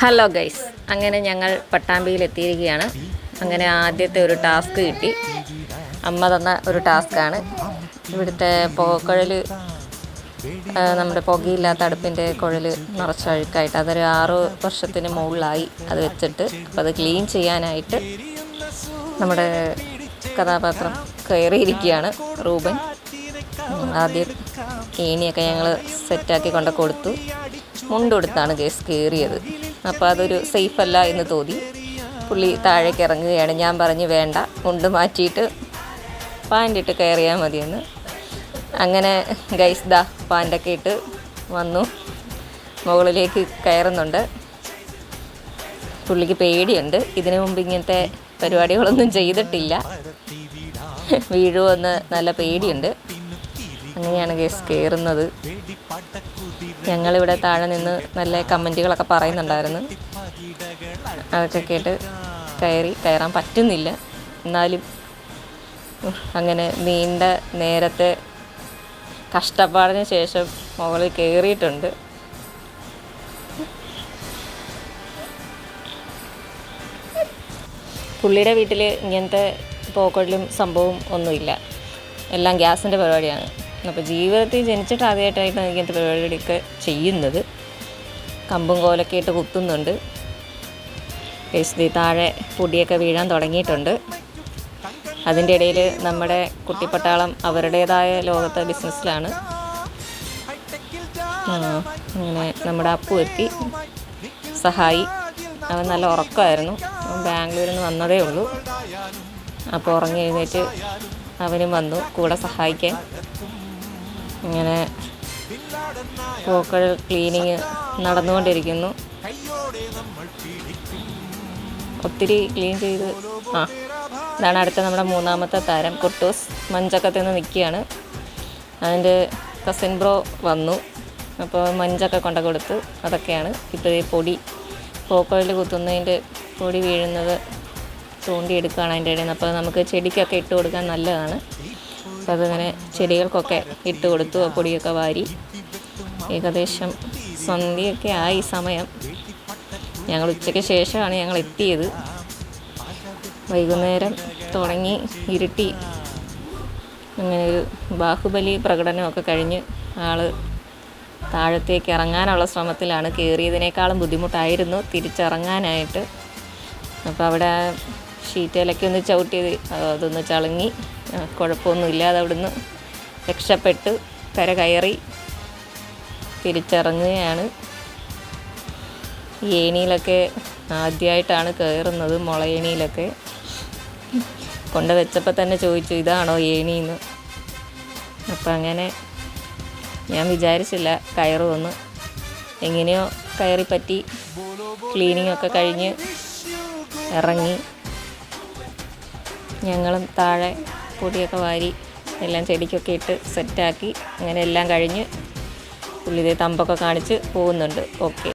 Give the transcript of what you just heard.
Hello guys അങ്ങനെ ഞങ്ങൾ പട്ടാമ്പിയിൽ എത്തിയിരിക്കുകയാണ്. അങ്ങനെ ആദ്യത്തെ ഒരു ടാസ്ക് കിട്ടി. അമ്മ തന്ന ഒരു ടാസ്ക്കാണ് ഇവിടുത്തെ പുകക്കുഴൽ നമ്മുടെ പുകയില്ലാത്ത അടുപ്പിന്റെ കുഴൽ നിറച്ച അഴുക്കായിട്ട് അതൊരു ആറ് വർഷത്തിന് മുകളിലായി അത് വെച്ചിട്ട് അപ്പോൾ അത് ക്ലീൻ ചെയ്യാനായിട്ട് നമ്മുടെ കഥാപാത്രം കയറിയിരിക്കുകയാണ് റൂബൻ. ആദ്യം ഏണിയൊക്കെ ഞങ്ങൾ സെറ്റാക്കി കൊണ്ട് കൊടുത്തു. മുണ്ടുകൊടുത്താണ് കേസ് കയറിയത് അപ്പോൾ അതൊരു സേഫ് അല്ല എന്ന് തോന്നി. പുള്ളി താഴേക്ക് ഇറങ്ങുകയാണ്. ഞാൻ പറഞ്ഞു വേണ്ട മുണ്ട് മാറ്റിയിട്ട് പാന്റിട്ട് കയറിയാൽ മതിയെന്ന്. അങ്ങനെ ഗൈസ് ദാ പാന്റൊക്കെ ഇട്ട് വന്നു. മുകളിലേക്ക് കയറുന്നുണ്ട്. പുള്ളിക്ക് പേടിയുണ്ട്. ഇതിനു മുമ്പ് ഇങ്ങനത്തെ പരിപാടികളൊന്നും ചെയ്തിട്ടില്ല. വീഴുമെന്ന് നല്ല പേടിയുണ്ട്. അങ്ങനെയാണ് കേസ് കയറുന്നത് ഞങ്ങളിവിടെ താഴെ നിന്ന് നല്ല കമന്റുകളൊക്കെ പറയുന്നുണ്ടായിരുന്നു. അതൊക്കെ കേട്ട് കയറി കയറാൻ പറ്റുന്നില്ല. എന്നാലും അങ്ങനെ നീണ്ട നേരത്തെ കഷ്ടപ്പാടിന് ശേഷം മുകളിൽ കയറിയിട്ടുണ്ട് പുള്ളിയുടെ വീട്ടിൽ ഇങ്ങനത്തെ പോക്കഴിലും സംഭവം ഒന്നുമില്ല. എല്ലാം ഗ്യാസിന്റെ പരിപാടിയാണ്. അപ്പോൾ ജീവിതത്തിൽ ജനിച്ചിട്ട് ആദ്യമായിട്ടായിട്ടാണ് ഇങ്ങനത്തെ പരിപാടിയൊക്കെ ചെയ്യുന്നത്. കമ്പും കോലൊക്കെ ഇട്ട് കുത്തുന്നുണ്ട്. പേസ്തി താഴെ പൊടിയൊക്കെ വീഴാൻ തുടങ്ങിയിട്ടുണ്ട്. അതിന്റെ ഇടയിൽ നമ്മുടെ കുട്ടിപ്പട്ടാളം അവരുടേതായ ലോകത്തെ ബിസിനസ്സിലാണ്. അങ്ങനെ നമ്മുടെ അപ്പു എത്തി. സഹായി. അവൻ നല്ല ഉറക്കമായിരുന്നു. ബാംഗ്ലൂരിൽ നിന്ന് വന്നതേ ഉള്ളൂ. അപ്പോൾ ഉറങ്ങി എഴുന്നേറ്റ് അവനും വന്നു കൂടെ സഹായിക്കാൻ. ഇങ്ങനെ പൂക്കൾ ക്ലീനിങ് നടന്നുകൊണ്ടിരിക്കുന്നു. ഒത്തിരി ക്ലീൻ ചെയ്ത് ആ ഇതാണ് അടുത്ത നമ്മുടെ മൂന്നാമത്തെ താരം കുട്ടൂസ് മഞ്ചക്കത്തിൽ നിന്ന് നിൽക്കുകയാണ്. അതിന്റെ കസിൻ ബ്രോ വന്നു. അപ്പോൾ മഞ്ചൊക്കെ കൊണ്ട കൊടുത്ത് അതൊക്കെയാണ്. ഇപ്പോൾ ഈ പൊടി പോക്കോയിൽ കുത്തുന്നതിന്റെ പൊടി വീഴുന്നത് ചൂണ്ടിയെടുക്കുകയാണ് അതിന്റെ ഇടയിൽ നിന്ന്. അപ്പോൾ നമുക്ക് ചെടിക്കൊക്കെ ഇട്ട് കൊടുക്കാൻ നല്ലതാണ്. അപ്പോൾ അതിങ്ങനെ ചെടികൾക്കൊക്കെ ഇട്ട് കൊടുത്തു പൊടിയൊക്കെ വാരി. ഏകദേശം സന്ധ്യയൊക്കെ ആയി സമയം. ഞങ്ങൾ ഉച്ചയ്ക്ക് ശേഷമാണ് ഞങ്ങൾ എത്തിയത്. വൈകുന്നേരം തുടങ്ങി ഇരുട്ടി. അങ്ങനെ ഒരു ബാഹുബലി പ്രകടനമൊക്കെ കഴിഞ്ഞ് ആൾ താഴത്തേക്ക് ഇറങ്ങാനുള്ള ശ്രമത്തിലാണ് കയറിയതിനേക്കാളും ബുദ്ധിമുട്ടായിരുന്നു തിരിച്ചിറങ്ങാനായിട്ട്. അപ്പോൾ അവിടെ ഷീറ്റയിലൊക്കെ ഒന്ന് ചവിട്ടി അതൊന്ന് ചളുങ്ങി. കുഴപ്പമൊന്നും കുഴപ്പമൊന്നുമില്ലാതെ അവിടുന്ന് രക്ഷപ്പെട്ട്. കര കയറി തിരിച്ചിറങ്ങുകയാണ് ഏണിയിലൊക്കെ ആദ്യമായിട്ടാണ് കയറുന്നത്. മുളയേണിയിലൊക്കെ കൊണ്ട് വെച്ചപ്പോൾ തന്നെ ചോദിച്ചു ഇതാണോ ഏണിന്ന്? അപ്പം അങ്ങനെ ഞാൻ വിചാരിച്ചില്ല കയറുമെന്ന്. എങ്ങനെയോ കയറി പറ്റി ക്ലീനിങ് ഒക്കെ കഴിഞ്ഞ് ഇറങ്ങി. ഞങ്ങളും താഴെ പൊടിയൊക്കെ വാരി എല്ലാം ചെടിക്കൊക്കെ ഇട്ട് സെറ്റാക്കി. അങ്ങനെ എല്ലാം കഴിഞ്ഞ് പുള്ളി തമ്പൊക്കെ കാണിച്ച് പോകുന്നുണ്ട് ഓക്കെ